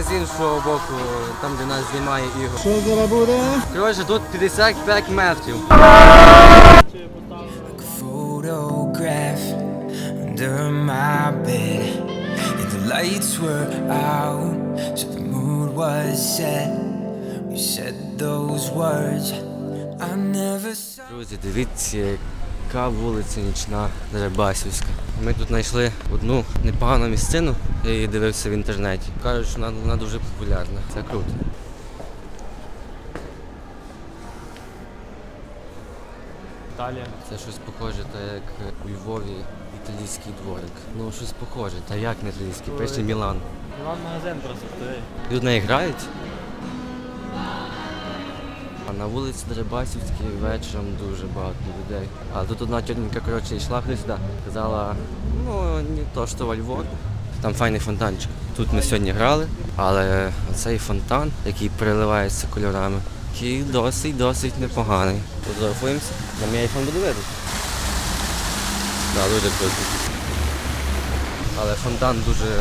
ми з іншого боку, там де нас знімає Ігор. Що зараз буде? Коротше, тут 55 метрів. photograph under my bed. And the lights were out, so the mood was set. We said those words I never saw. Друзі, дивіться, Яка вулиця нічна Дерибасівська. Ми тут знайшли одну непогану місцину, я її дивився в інтернеті. Кажуть, що вона, вона дуже популярна. Це круто. Італія. Це щось похоже, так як у Львові італійський дворик. Ну, щось похоже, та як не італійський, пише Мілан. Мілан магазин просто Тут не грають. А на вулиці Дерибасівській вечором дуже багато людей. А тут одна тітенька, коротше, йшла сюди. Казала, ну не то, що во Львові. Там файний фонтанчик. Тут ми сьогодні грали, але цей фонтан, який переливається кольорами, який досить досить непоганий. Фотографуємося. На мій айфон буде видно. Так, дуже круто. Але фонтан дуже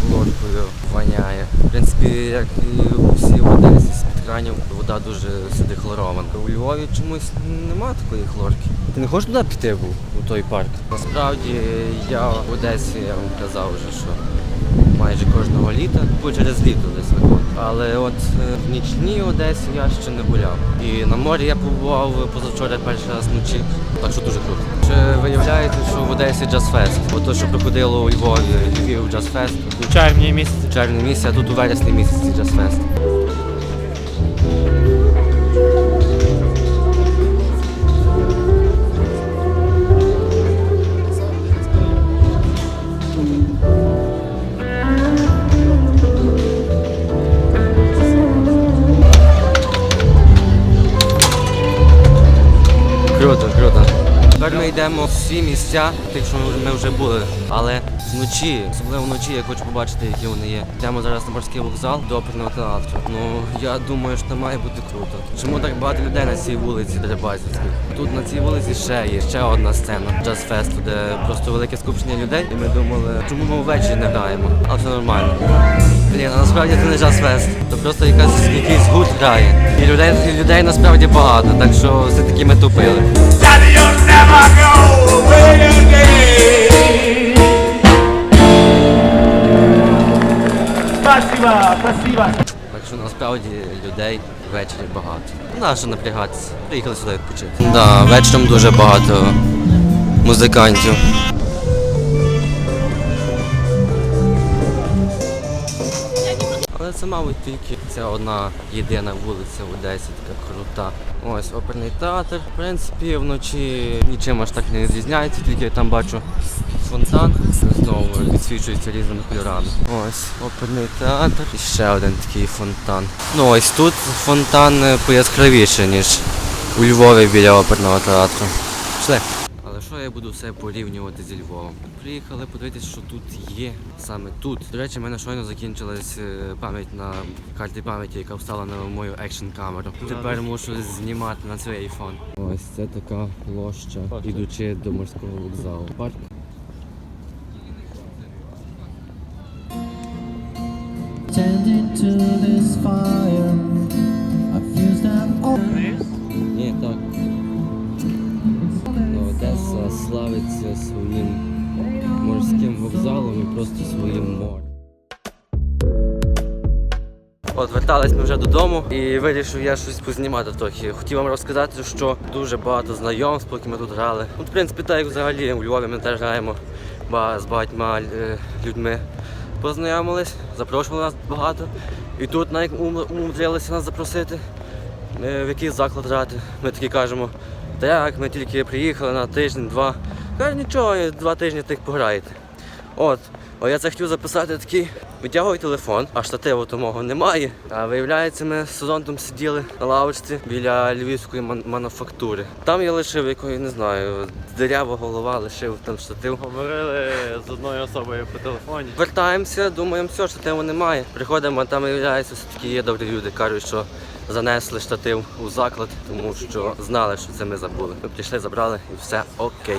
хлоркою воняє. В принципі, як і всі в Одесі з-під кранів, вода дуже сюди хлорована. У Львові чомусь нема такої хлорки. Ти не хочеш туди піти був, у той парк? Насправді я в Одесі, я вам казав вже, що майже кожного літа, бо через літо десь виходить. Але от е, в нічній Одесі я ще не гуляв. І на морі я побував позавчора перший раз вночі, так що дуже круто. Чи виявляєте, що в Одесі джаз-фест? Бо то, що проходило у Львові Львів джаз-фест, У червні місяці. У червні місяці, а тут у вересні місяці джаз-фест. Тепер ми йдемо в всі місця, тих, що ми вже були. Але вночі, особливо вночі, я хочу побачити, які вони є. Йдемо зараз на морський вокзал до оперного театру. Ну я думаю, що там має бути круто. Чому так багато людей на цій вулиці Дерибасівській? Тут на цій вулиці ще є ще одна сцена джаз-фесту, де просто велике скупчення людей. І ми думали, чому ми ввечері не граємо? Але все нормально. Блін, а насправді це не джаз-фест. Це просто якась якийсь гурт грає. І людей, людей насправді багато, так що все-таки ми тупили. Так що насправді людей ввечері багато. Нащо напрягатися? Приїхали сюди відпочити. Да, вечором дуже багато музикантів. Це, мабуть, тільки ця одна єдина вулиця в Одесі, така крута. Ось оперний театр. В принципі, вночі нічим аж так не відрізняється, тільки я там бачу фонтан, знову підсвічується різними кольорами. Ось оперний театр і ще один такий фонтан. Ну ось тут фонтан е, пояскравіше, ніж у Львові біля оперного театру. Пішли. Що я буду все порівнювати зі Львовом? Приїхали подивитися, що тут є саме тут. До речі, в мене щойно закінчилась е, пам'ять на карті пам'яті, яка встала на мою екшн камеру. Тепер мушу знімати на свій айфон. Ось це така площа, ідучи до морського вокзалу. Парк. To this fire. Своїм морським вокзалом і просто своїм морем. От вертались ми вже додому і вирішив я щось познімати трохи. Хотів вам розказати, що дуже багато знайомств, поки ми тут грали. Ну, в принципі, так як взагалі у Львові ми теж граємо з багатьма е, людьми. Познайомились, запрошували нас багато. І тут навіть умудрилися нас запросити е, в якийсь заклад грати. Ми такі кажемо, так, ми тільки приїхали на тиждень-два. Каже, нічого, два тижні тих пограєте. От, о, я це хотів записати такий, витягую телефон, а штативу то мого немає. А виявляється, ми з Созонтом сиділи на лавочці біля львівської ман- мануфактури. Там я лишив якої, не знаю, дирява голова, лишив там штатив. Говорили з одною особою по телефоні. Вертаємося, думаємо, все, штативу немає. Приходимо, а там виявляється, все-таки є добрі люди. Кажуть, що занесли штатив у заклад, тому що знали, що це ми забули. Ми прийшли, забрали і все окей.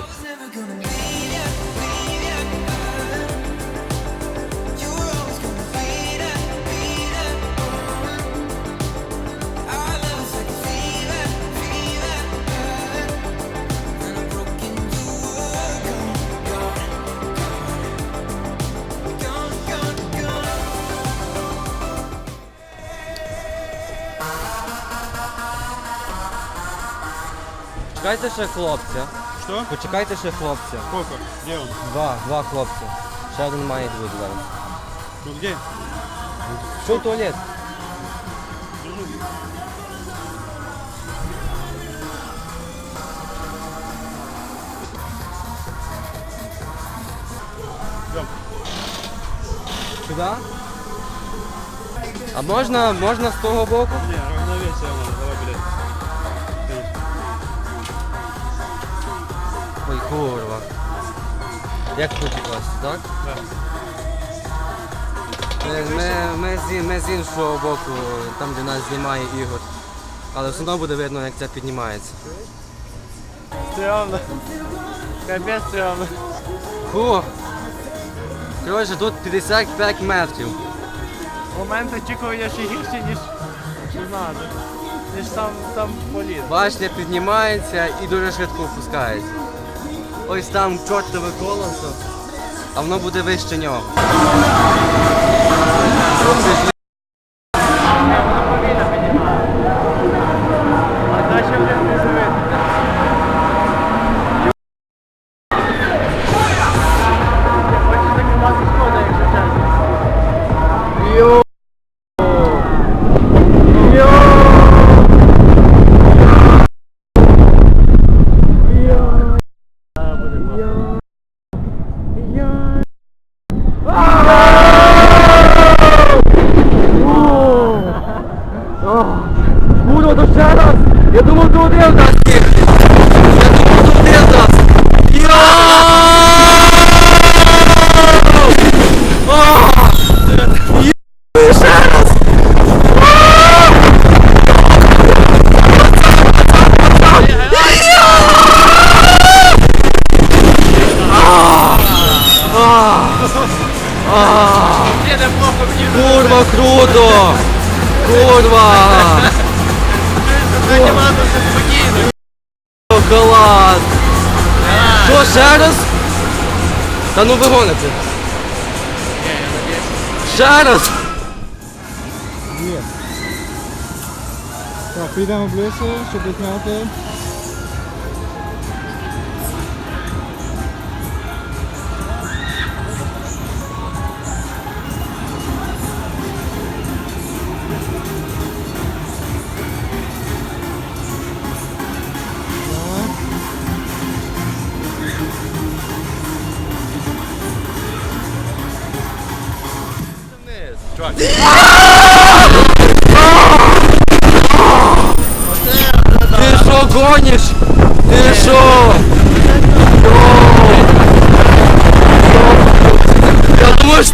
Чекайте ще хлопця. Що? Почекайте ще хлопця. Сколько? Где он? Два, два хлопця. Ще один має бути зараз. Ну где? Що в туалет? Сюди? А можна, можна з того боку? Не, равновесие надо. Давай, блядь. Ой, курва. Як тут класти, так? Да. Ми, ми, з, ми з іншого боку, там де нас знімає Ігор. Але все одно буде видно, як це піднімається. Стрьомно. Капець стрьомно. Фу. Коротше, тут 55 метрів. Момент очікування ще гірші, ніж знаю, ніж сам, сам політ. Башня піднімається і дуже швидко опускається. Ось там чортове колесо, а воно буде вище нього. Та ну ви гоните. Ще раз! Ні. Так, підемо ближче, щоб зняти. Ти що гониш? Ти що? Я думаю, що!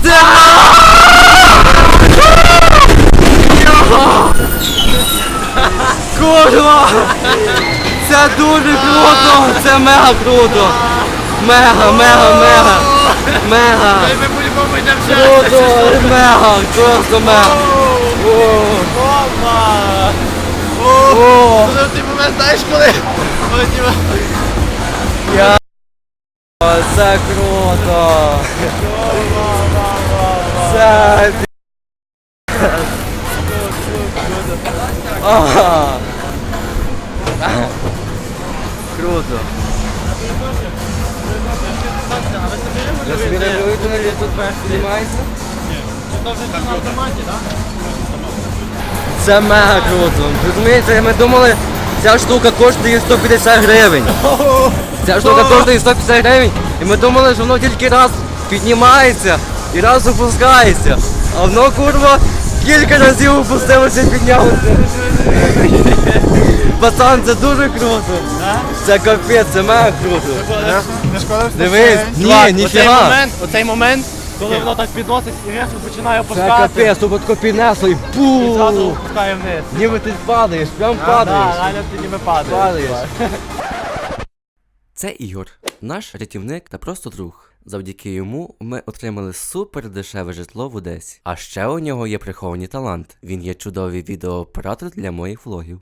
Це дуже круто! Це мега круто! Мега, мега, мега! Мега! Ми по-любому йдемо ще. Круто! Мега! Просто мега! Опа! О! Ну ти момент знаєш коли? Я... Це круто! Це... Ага. Круто. Я собі не виявили, тут знімається? Це мега круто. Розумієте, ми думали, ця штука коштує 150 гривень. Ця штука коштує 150 гривень, і ми думали, що воно тільки раз піднімається і раз опускається. А воно, курва, кілька разів опустилося і піднялося. Пацан, це дуже круто. Це капець, це мега круто. Не шкода, Дивись, ні, Оцей ніфіга. момент, оцей момент, коли воно так підносить і резко починає Це опускати. капець, тут от піднесло і І зразу пу. опускає вниз. Ніби ти падаєш, прям Да, падаєш. реально ти ніби падаєш. Падаєш. Це Ігор, наш рятівник та просто друг. Завдяки йому ми отримали супер дешеве житло в Одесі. А ще у нього є приховані талант. Він є чудовий відеооператор для моїх влогів.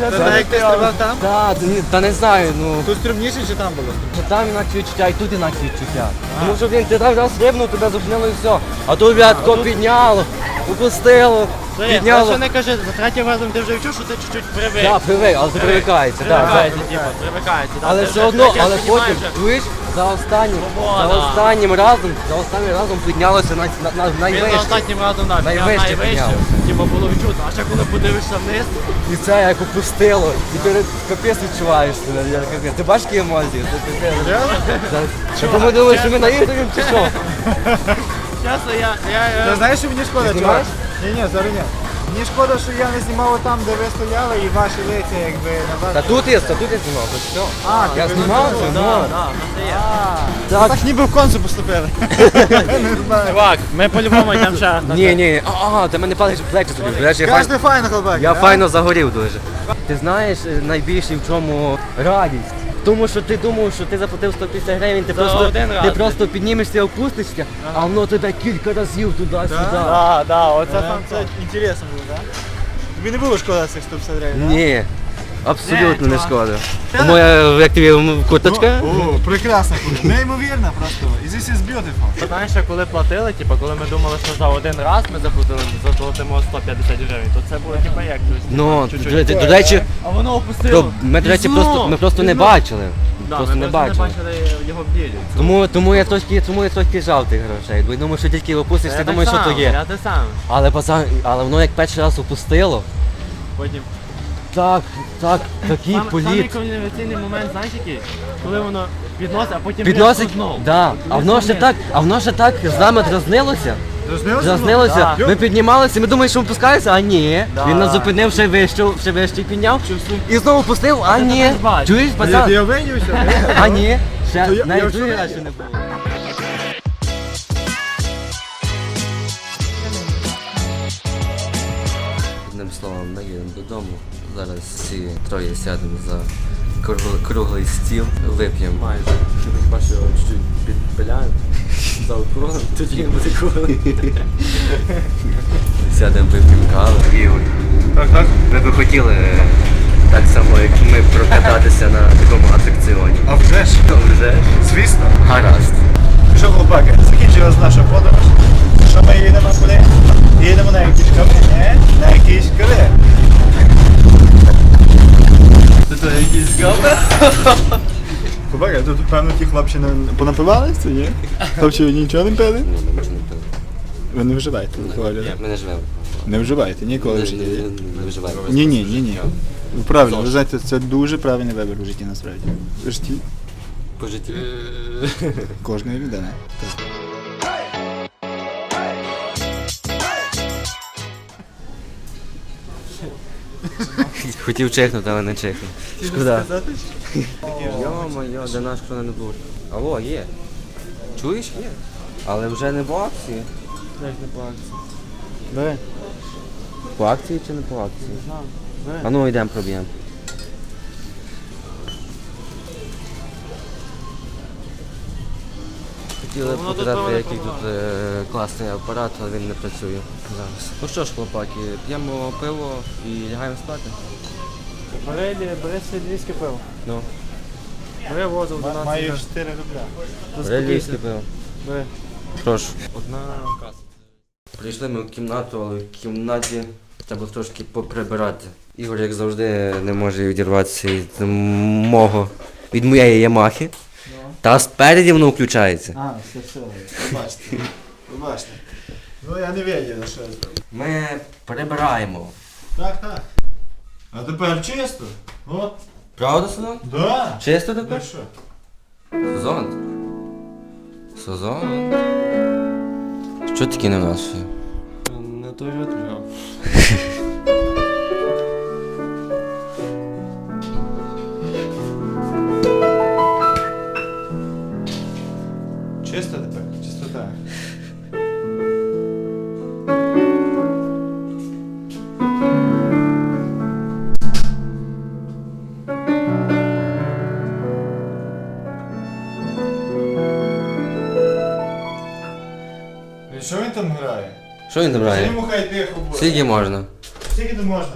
Це так, як ти стрибав там? Та, та, ні- та не знаю, ну Тут стрімніше чи там було? що там інакше відчуття, і тут інакше відчуття. Тому що він ти так раз рибнув, тебе зупинило і все. А тут блядь, тако підняло, опустило, Це підняло. що не кажи, за третім разом ти вже вчув, що ти чуть-чуть привик. Так, привик, але це привикається, так. Привикається, типу, привикається. да. Але Ти все вже одно, але раз потім, піднімаєш, чуєш, за останнім, Свобода. за останнім разом, за останнім разом піднялося на, на, на Він за найвище. останнім разом да, підняв Найвище найвище, піднявся. Типу було відчутно. А ще коли подивишся вниз, І це як опустило. І ти капець відчуваєш себе. я капець. Ти бачиш які емоції? Ти капець. Ти думаєш, що ми на інтерв'ю чи що? чесно, я, я, Ти знаєш, що мені шкода, чувак? Ні, ні, зараз ні. Мені шкода, що я не знімав там, де ви стояли, і ваші лиця якби Та тут є, та тут я знімав, то все. А, Я знімав ну. да, це є. Так. Так ніби в концу поступили. Не знаю. Чувак, ми по-любому йдемо ще Ні, ні, а, ти мене плечі плечі собі. Я, Кажете, файно, хлопак. я файно загорів дуже. Ти знаєш найбільше в чому радість? Тому що ти думав, що ти заплатив 150 гривень, ти За просто, один раз. просто піднімешся і опустишся, а воно тебе кілька разів туди-сюди. Да, да, оце Це там це інтересно було, так? Тобі не було шкода цих 150 гривень, так? Ні, абсолютно не шкода. Моя як тобі курточка? О, прекрасно. Неймовірно просто. І this is beautiful. Знаєш, коли платили, типу, коли ми думали, що за один раз ми заплатили, заплатимо 150 гривень, то це було типу як щось. Ну, до, до, до речі, А воно то, опустило. ми, до речі, просто, ми просто не бачили. Да, просто ми не бачили. не бачили його в ділі. Тому, тому я трошки, тому я трошки жав тих грошей. Бо я думаю, що тільки опустишся, Я думаєш, що то є. Я те саме. Але пацан, але воно як перший раз опустило. Потім. Так, так, такий Сам, самий політ. момент, знаєш який? Коли воно підносить, а потім Підносить, різко знов. да. А воно ще так, а воно ще так з нами дразнилося. Дразнилося? Ми піднімалися, ми думали, що опускається, а ні. Да. Він нас зупинив, ще вище, ще вище підняв. І знову пустив, а ні. так бачиш. Чуєш, пацан? я винюся. А ні. Ще я- я навіть вже другий раз ще не було. Одним словом, ми їдемо додому. Зараз всі троє сядемо за круглий, круглий стіл, вип'ємо. Майже. Хіба що чуть-чуть підпиляємо. За округом, тоді буде кругом. Сядемо вип'ємо каву. Ігор, Так, так. ви би хотіли е, так само, як ми прокататися на такому атракціоні. А вже ж, А Вже ж. звісно. гаразд. Що, хлопаки, закінчилась наша подорож. Що ми їдемо куди? Їдемо на якісь кави? На якісь кави. Це якісь кави? Хлопаки, тут певно ті хлопці не понапивалися, ні? Хлопці нічого не пили? Ні, ми не пили. Ви не вживаєте алкоголю, Ні, ми не живемо. Не вживаєте ніколи в житті. Не вживаємо. Ні, ні, ні, ні. Правильно, ви знаєте, це дуже правильний вибір у житті насправді. В житті По житті. кожної людини. Хотів чихнути, але не чихнув. Шкода. Йо-моє, де наш хто не був. Алло, є. Чуєш? Є. Але вже не по акції. Як не по акції? Бери. По акції чи не по акції? Бери. А ну йдемо проб'ємо. Хотіли Воно до показати, який тут е, класний апарат, але він не працює зараз. Ну що ж, хлопаки, п'ємо пиво і лягаємо спати. Бери, бери львівське пиво. Ну, Бери возу 11 Маю 4 рубля. релійське пиво. Бери. Прошу. Одна каса. Прийшли ми в кімнату, але в кімнаті треба трошки поприбирати. Ігор, як завжди, не може відірватися від мого, від моєї Ямахи. Та спереді воно включається. А, все, все. Побачите. Побачите. Ну я не на що я зробив. Ми прибираємо. Так, так. А тепер чисто? От. Правда, Сезон? Да. Чисто Ну тепер? що? Сезон. Сезон. Що таке не в нас? Не той ритм. Що він там грає? Що він там грає? йому хай тихо буде? Скільки можна? Скільки тут можна?